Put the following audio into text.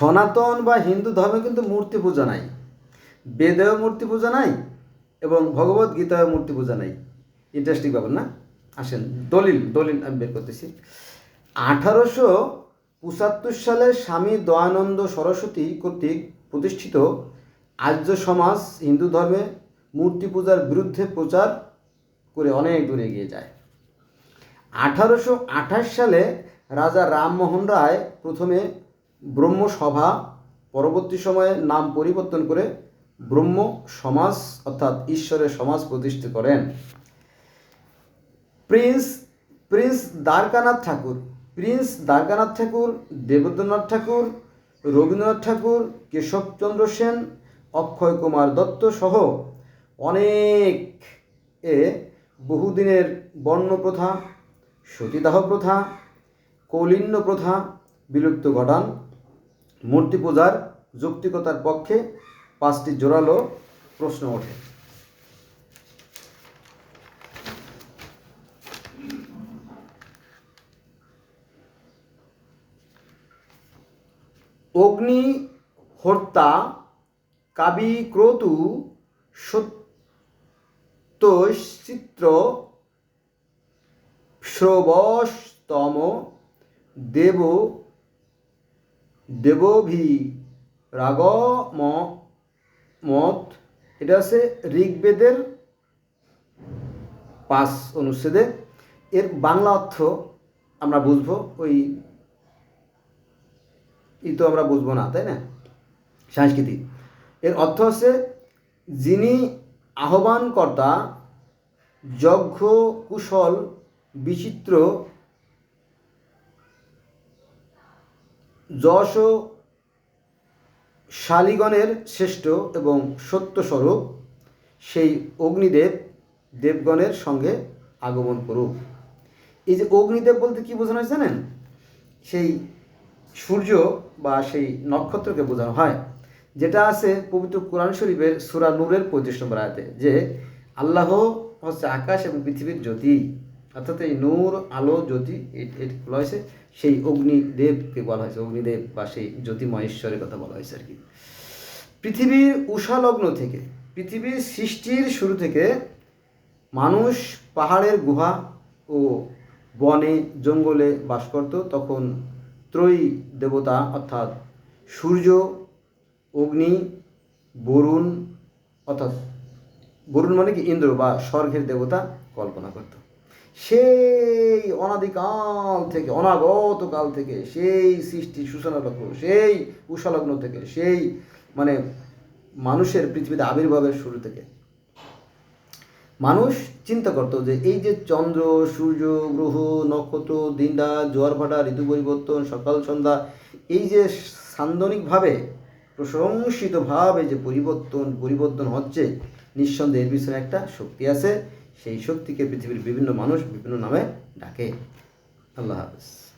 সনাতন বা হিন্দু ধর্মে কিন্তু মূর্তি পূজা নাই। বেদেও মূর্তি পূজা নাই এবং ভগবত গীতায় মূর্তি পূজা নাই। ইন্টারেস্টিং ব্যাপার না? আসেন, দলিল দলিল আমি বের করতেছি। আঠারোশো পঁচাত্তর সালে স্বামী দয়ানন্দ সরস্বতী কর্তৃক প্রতিষ্ঠিত আর্য সমাজ হিন্দু ধর্মে মূর্তি পূজার বিরুদ্ধে প্রচার করে অনেক দূরে এগিয়ে যায়। আঠারোশো আঠাশ সালে রাজা রামমোহন রায় প্রথমে ব্রহ্মসভা পরবর্তী সময়ে নাম পরিবর্তন করে ব্রহ্ম সমাজ অর্থাৎ ঈশ্বরের সমাজ প্রতিষ্ঠা করেন। Prince prince Dwarkanath Tagore, prince Dwarkanath Tagore, Debendranath Tagore, Rabindranath Tagore, Keshab Chandra Sen, Akshay Kumar Dutta সহ অনেক এ বহুদিনের বর্ণ প্রথা সতীদাহ প্রথা কৌলিন্য প্রথা বিলুপ্ত ঘটান মূর্তি পূজার যৌক্তিকতার পক্ষে পাঁচটি জোরালো প্রশ্ন ওঠে। অগ্নিহর্তা কাবি ক্রতু সত্যচিত্র শ্রবস্তম দেব দেবভি রাগম মত, এটা আছে ঋগ্বেদের পাঁচ অনুচ্ছেদে। এর বাংলা অর্থ আমরা বুঝব, ওই ই তো আমরা বুঝব না, তাই না? সাংস্কৃতিক। এর অর্থ হচ্ছে, যিনি আহ্বানকর্তা যজ্ঞ কুশল বিচিত্র যশ শালিগণের শ্রেষ্ঠ এবং সত্যস্বরূপ সেই অগ্নিদেব দেবগণের সঙ্গে আগমন করুক। এই যে অগ্নিদেব বলতে কি বোঝানো হয় জানেন? সেই সূর্য বা সেই নক্ষত্রকে বোঝানো হয়, যেটা আছে পবিত্র কোরআন শরীফের সুরা নূরের পঁয়ত্রিশ নম্বর আয়াতে, যে আল্লাহ হচ্ছে আকাশ এবং পৃথিবীর জ্যোতি। অর্থাৎ এই নূর আলো জ্যোতি এটি বলা হয়েছে, সেই অগ্নিদেবকে বলা হয়েছে, অগ্নিদেব বা সেই জ্যোতিময় ঈশ্বরের কথা বলা হয়েছে আর কি। পৃথিবীর উষালগ্ন থেকে, পৃথিবীর সৃষ্টির শুরু থেকে মানুষ পাহাড়ের গুহা ও বনে, জঙ্গলে বাস করত। তখন ত্রয়ী দেবতা অর্থাৎ সূর্য, অগ্নি, বরুণ, অর্থাৎ বরুণ মানে কি? ইন্দ্র বা স্বর্গের দেবতা কল্পনা করত। সেই অনাদিকাল থেকে অনাগত কাল থেকে, সেই সৃষ্টি সূচনা লগ্ন সেই উষালগ্ন থেকে, সেই মানে মানুষের পৃথিবীতে আবির্ভাবের শুরু থেকে। মানুষ চিন্তা করতো যে এই যে চন্দ্র, সূর্য, গ্রহ, নক্ষত্র দিনটা জোয়ার ভাটা, ঋতু পরিবর্তন, সকাল, সন্ধ্যা, এই যে সান্দনিকভাবে, প্রশংসিতভাবে যে পরিবর্তন পরিবর্তন হচ্ছে নিঃসন্দেহের পিছনে একটা শক্তি আছে। সেই শক্তিকে পৃথিবীর বিভিন্ন মানুষ বিভিন্ন নামে ডাকে। আল্লাহ হাফেজ।